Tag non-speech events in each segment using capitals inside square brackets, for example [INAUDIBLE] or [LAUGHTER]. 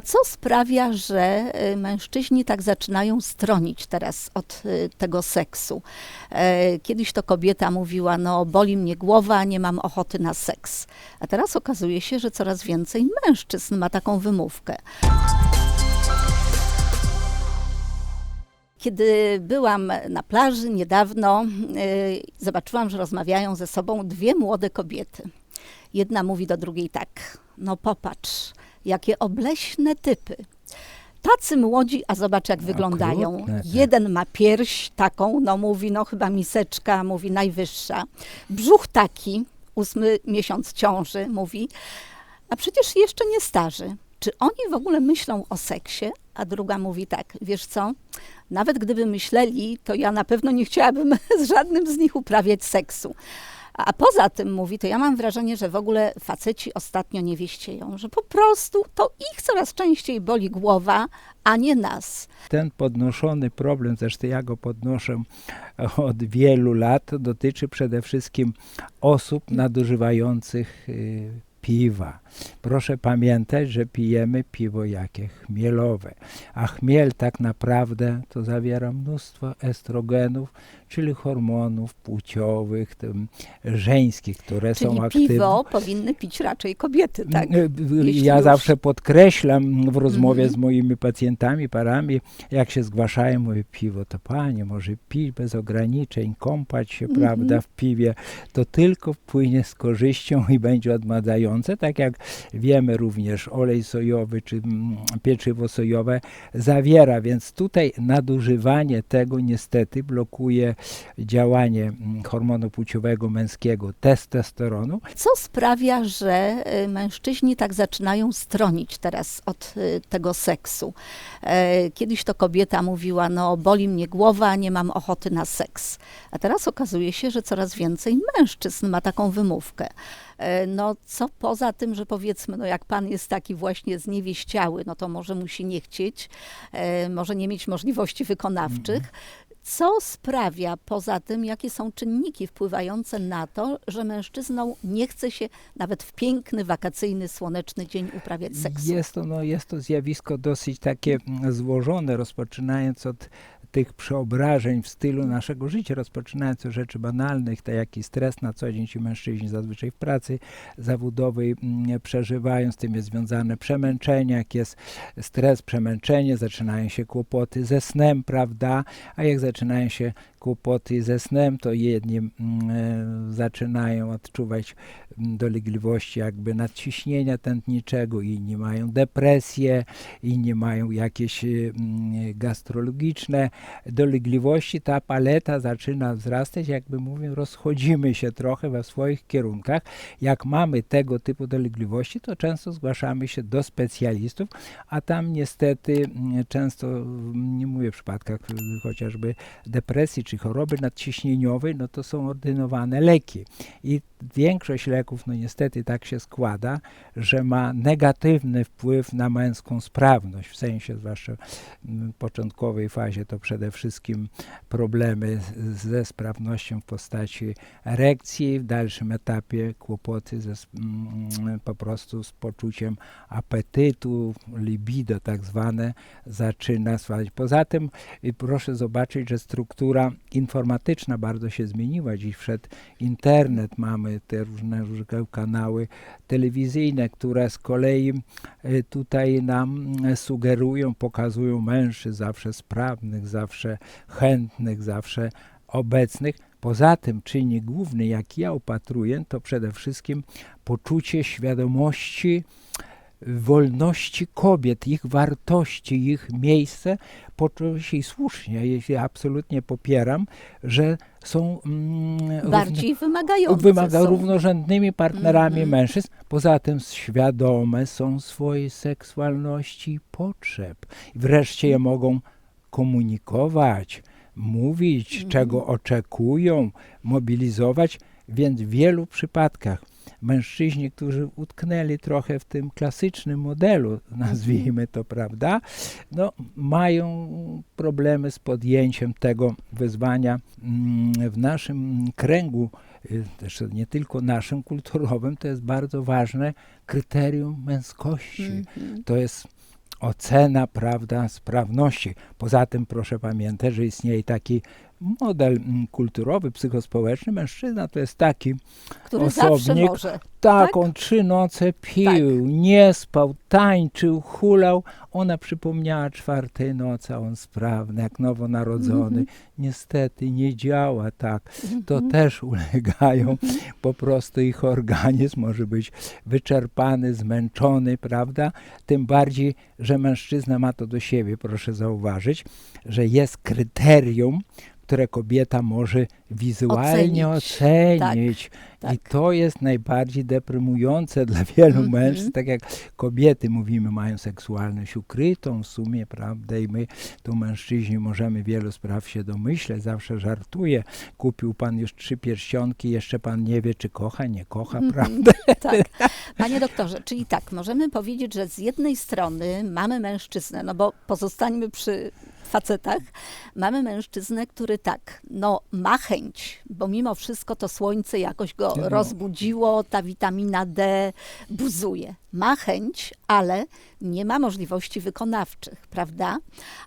A co sprawia, że y, mężczyźni tak zaczynają stronić teraz od y, tego seksu? E, Kiedyś to kobieta mówiła, no boli mnie głowa, nie mam ochoty na seks. A teraz okazuje się, że coraz więcej mężczyzn ma taką wymówkę. Kiedy byłam na plaży niedawno, y, zobaczyłam, że rozmawiają ze sobą dwie młode kobiety. Jedna mówi do drugiej tak: No popatrz, jakie obleśne typy. Tacy młodzi, a zobacz jak wyglądają. Okrutne. Jeden ma pierś taką, no mówi, no chyba miseczka, mówi najwyższa. Brzuch taki, ósmy miesiąc ciąży, mówi, a przecież jeszcze nie starzy. Czy oni w ogóle myślą o seksie? A druga mówi tak, wiesz co, nawet gdyby myśleli, to ja na pewno nie chciałabym [LAUGHS] z żadnym z nich uprawiać seksu. A poza tym mówi, to ja mam wrażenie, że w ogóle faceci ostatnio nie wieścieją, że po prostu to ich coraz częściej boli głowa, a nie nas. Ten podnoszony problem, zresztą ja go podnoszę od wielu lat, dotyczy przede wszystkim osób nadużywających y, piwa. Proszę pamiętać, że pijemy piwo jakie? Chmielowe. A chmiel tak naprawdę to zawiera mnóstwo estrogenów, czyli hormonów płciowych, tym, żeńskich, które Czyli są aktywne. piwo powinny pić raczej kobiety, tak? Y, y, Jeśli Ja już. zawsze podkreślam w rozmowie Mhm. z moimi pacjentami, parami, jak się zgłaszają, mówię, piwo to panie, może pić bez ograniczeń, kąpać się, Mhm. prawda, w piwie, to tylko wpłynie z korzyścią i będzie odmadzające, tak jak wiemy również olej sojowy czy mm, pieczywo sojowe zawiera, więc tutaj nadużywanie tego niestety blokuje działanie mm, hormonu płciowego męskiego, testosteronu, Co sprawia, że y, mężczyźni tak zaczynają stronić teraz od y, tego seksu? E, Kiedyś to kobieta mówiła, no boli mnie głowa, nie mam ochoty na seks. A teraz okazuje się, że coraz więcej mężczyzn ma taką wymówkę. E, No co poza tym, że powiedzmy, no jak pan jest taki właśnie zniewieściały, no to może musi nie chcieć, e, może nie mieć możliwości wykonawczych. Co sprawia poza tym, jakie są czynniki wpływające na to, że mężczyznom nie chce się nawet w piękny, wakacyjny, słoneczny dzień uprawiać seksu? Jest to, no, jest to zjawisko dosyć takie mm, złożone, rozpoczynając od tych przeobrażeń w stylu naszego życia, rozpoczynając od rzeczy banalnych, tak jak i stres na co dzień ci mężczyźni zazwyczaj w pracy zawodowej mm, przeżywają, z tym jest związane przemęczenie, jak jest stres, przemęczenie, zaczynają się kłopoty ze snem, prawda, a jak zaczynają się kłopoty ze snem, to jedni mm, e, zaczynają odczuwać dolegliwości jakby nadciśnienia tętniczego, inni mają depresję, inni mają jakieś y, mm, gastrologiczne dolegliwości. Ta paleta zaczyna wzrastać, jakby mówię, rozchodzimy się trochę we swoich kierunkach. Jak mamy tego typu dolegliwości, to często zgłaszamy się do specjalistów, a tam niestety mm, często, mm, nie mówię w przypadkach y, chociażby depresji czy choroby nadciśnieniowej, no to są ordynowane leki. I większość leków, no niestety tak się składa, że ma negatywny wpływ na męską sprawność, w sensie zwłaszcza w początkowej fazie to przede wszystkim problemy ze sprawnością w postaci erekcji, w dalszym etapie kłopoty ze, mm, po prostu z poczuciem apetytu, libido tak zwane zaczyna spadać. Poza tym y, proszę zobaczyć, że struktura informatyczna bardzo się zmieniła. Dziś wszedł internet, mamy te różne, różne kanały telewizyjne, które z kolei y, tutaj nam y, sugerują, pokazują mężczyzn zawsze sprawnych, zawsze chętnych, zawsze obecnych. Poza tym czynnik główny, jaki ja upatruję, to przede wszystkim poczucie świadomości wolności kobiet, ich wartości, ich miejsce, poczucie się i słusznie, jeśli absolutnie popieram, że są mm, Bardziej wymagające wymaga są. równorzędnymi partnerami Mhm. mężczyzn. Poza tym świadome są swojej seksualności i potrzeb. Wreszcie je mogą komunikować, mówić, Mhm. czego oczekują, mobilizować, więc w wielu przypadkach mężczyźni, którzy utknęli trochę w tym klasycznym modelu, [LAUGHS] nazwijmy to, prawda, no, mają problemy z podjęciem tego wyzwania Mm, w naszym kręgu, y, też nie tylko naszym kulturowym, to jest bardzo ważne kryterium męskości. Mhm. To jest ocena, prawda, sprawności. Poza tym proszę pamiętać, że istnieje taki model mm, kulturowy, psychospołeczny. Mężczyzna to jest taki Który osobnik, może. tak, Tak? on trzy noce pił, nie spał, tańczył, hulał. Ona przypomniała czwartej nocy, a on sprawny, jak nowonarodzony. Niestety nie działa tak. To Mhm. też ulegają. Po prostu ich organizm może być wyczerpany, zmęczony, prawda? Tym bardziej, że mężczyzna ma to do siebie, proszę zauważyć, że jest kryterium, które kobieta może wizualnie Ocenić. ocenić. tak. I to jest najbardziej deprymujące [LAUGHS] dla wielu Mhm. mężczyzn, tak jak kobiety, mówimy, mają seksualność ukrytą w sumie, prawda, i my, tu mężczyźni, możemy wielu spraw się domyśleć, zawsze żartuję, kupił pan już trzy pierścionki, jeszcze pan nie wie, czy kocha, nie kocha, Mhm. prawda? [LAUGHS] Tak. Panie doktorze, czyli tak, możemy powiedzieć, że z jednej strony mamy mężczyznę, no bo pozostańmy przy facetach, mamy mężczyznę, który tak, no ma chęć, bo mimo wszystko to słońce jakoś go No. rozbudziło, ta witamina D buzuje. Ma chęć, ale nie ma możliwości wykonawczych, prawda?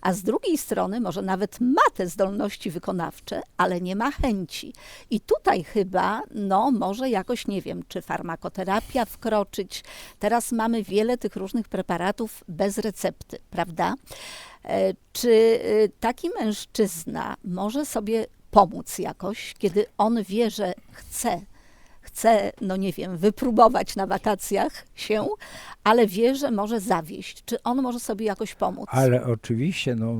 A z drugiej strony może nawet ma te zdolności wykonawcze, ale nie ma chęci. I tutaj chyba, no może jakoś, nie wiem, czy farmakoterapia wkroczyć. Teraz mamy wiele tych różnych preparatów bez recepty, prawda? E, Czy y, taki mężczyzna może sobie pomóc jakoś, kiedy on wie, że chce, chce, no nie wiem, wypróbować na wakacjach się, ale wie, że może zawieść. Czy on może sobie jakoś pomóc? Ale oczywiście, no,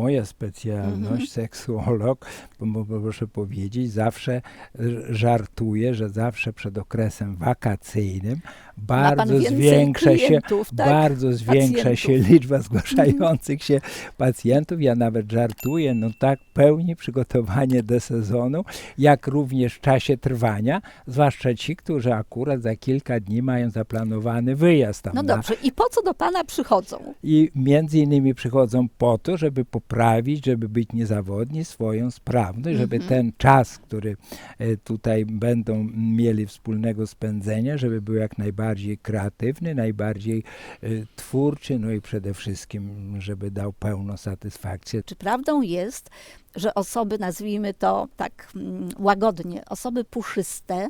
moja specjalność, Mhm. seksuolog, bo, bo, proszę powiedzieć, zawsze r- żartuję, że zawsze przed okresem wakacyjnym bardzo zwiększa się, tak? bardzo zwiększa się liczba zgłaszających się pacjentów. Ja nawet żartuję, no tak, pełni przygotowanie do sezonu, jak również w czasie trwania, zwłaszcza ci, którzy akurat za kilka dni mają zaplanowany wyjazd tam No na dobrze, i po co do pana przychodzą? i między innymi przychodzą po to, żeby poprawić, żeby być niezawodni swoją sprawność, żeby Mhm. ten czas, który e, tutaj będą mieli wspólnego spędzenia, żeby był jak najbardziej kreatywny, najbardziej e, twórczy, no i przede wszystkim, żeby dał pełną satysfakcję. Czy prawdą jest, że osoby, nazwijmy to tak mm, łagodnie, osoby puszyste,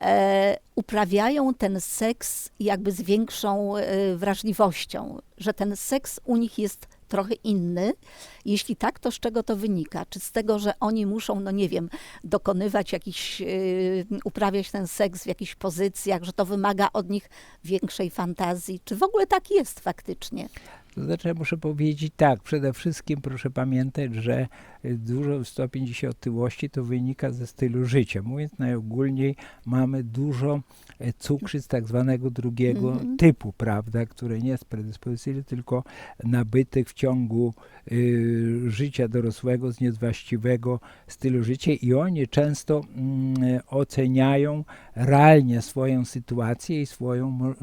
e, uprawiają ten seks jakby z większą e, wrażliwością, że ten seks u nich jest trochę inny. Jeśli tak, to z czego to wynika? Czy z tego, że oni muszą, no nie wiem, dokonywać jakiś, e, uprawiać ten seks w jakichś pozycjach, że to wymaga od nich większej fantazji? Czy w ogóle tak jest faktycznie? To znaczy, ja muszę powiedzieć tak, przede wszystkim proszę pamiętać, że dużo stopień dzisiaj otyłości to wynika ze stylu życia. Mówiąc najogólniej, mamy dużo e, cukrzyc tak zwanego drugiego Mhm. typu, prawda, które nie jest predyspozycyjne, tylko nabytych w ciągu y, życia dorosłego z niewłaściwego stylu życia i oni często mm, e, oceniają realnie swoją sytuację i swoją mo- e,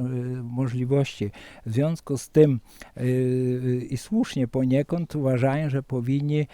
możliwości. W związku z tym yy, i słusznie poniekąd uważają, że powinni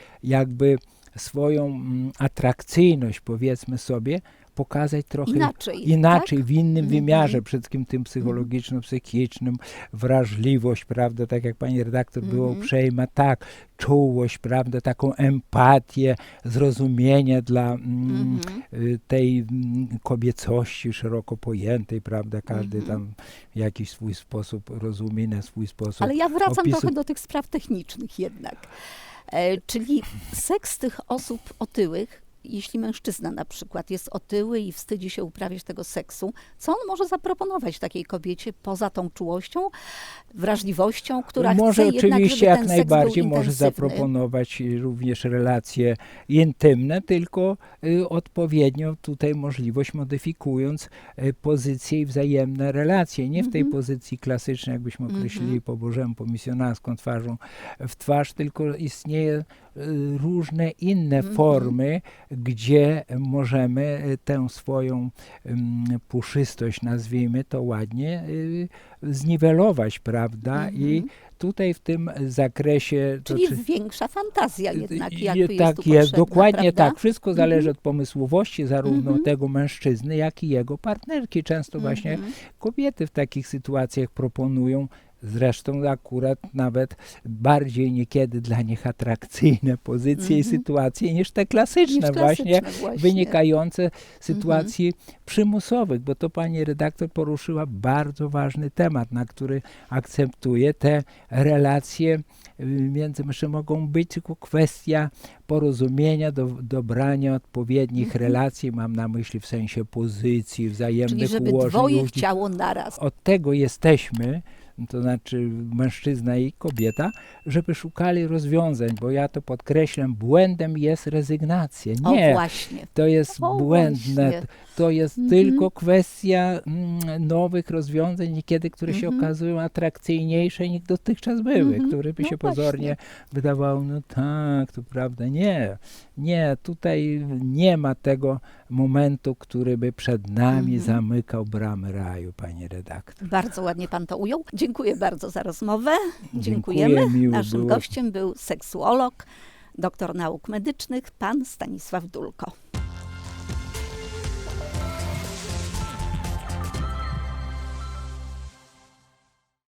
jakby swoją mm, atrakcyjność, powiedzmy sobie, pokazać trochę Inaczej. inaczej, tak? w innym Mhm. wymiarze, przede wszystkim tym psychologiczno-psychicznym, wrażliwość, prawda, tak jak pani redaktor była Mhm. uprzejma, tak, czułość, prawda, taką empatię, zrozumienie dla mm, Mhm. y, tej mm, kobiecości szeroko pojętej, prawda, każdy Mhm. tam w jakiś swój sposób rozumie, na swój sposób. Ale ja wracam opisu- trochę do tych spraw technicznych jednak. E, czyli seks tych osób otyłych, jeśli mężczyzna na przykład jest otyły i wstydzi się uprawiać tego seksu, co on może zaproponować takiej kobiecie poza tą czułością, wrażliwością, która może chce jednak, oczywiście żeby jak najbardziej może zaproponować również relacje intymne, tylko y, odpowiednio tutaj możliwość modyfikując y, pozycje i wzajemne relacje. Nie w tej Mhm. pozycji klasycznej, jakbyśmy określili po bożemu, po misjonarską twarzą w twarz, tylko istnieje różne inne Mhm. formy, gdzie możemy y, tę swoją puszystość, nazwijmy to ładnie, y, zniwelować, prawda? I Mhm. tutaj w tym zakresie. to Czyli czy- większa fantazja jednak je- jakby tak jest jest, dokładnie prawda? tak. Wszystko zależy Mhm. od pomysłowości zarówno tego mężczyzny, jak i jego partnerki. Często właśnie kobiety w takich sytuacjach proponują Zresztą akurat nawet bardziej niekiedy dla nich atrakcyjne pozycje i Mhm. sytuacje niż te klasyczne, Niż właśnie klasyczne właśnie. wynikające z sytuacji przymusowych, bo to pani redaktor poruszyła bardzo ważny temat, na który akceptuję. Te relacje y, między mogą być tylko kwestia porozumienia, do, dobrania odpowiednich Mhm. relacji, mam na myśli w sensie pozycji, wzajemnych Czyli żeby ułożeń. dwoje ludzi. chciało naraz. Od tego jesteśmy, to znaczy mężczyzna i kobieta, żeby szukali rozwiązań, bo ja to podkreślam, błędem jest rezygnacja. O Nie, właśnie. to jest O, błędne. właśnie. To jest Mhm. tylko kwestia mm, nowych rozwiązań, niekiedy, które się Mhm. okazują atrakcyjniejsze niż dotychczas były, Mhm. które by No się właśnie. pozornie wydawało, no tak, to prawda. Nie, nie, tutaj nie ma tego momentu, który by przed nami Mhm. zamykał bramy raju, pani redaktor. Bardzo ładnie pan to ujął. Dziękuję bardzo za rozmowę. Dziękuję, Dziękujemy. miło Naszym było. gościem był seksuolog, doktor nauk medycznych, pan Stanisław Dulko.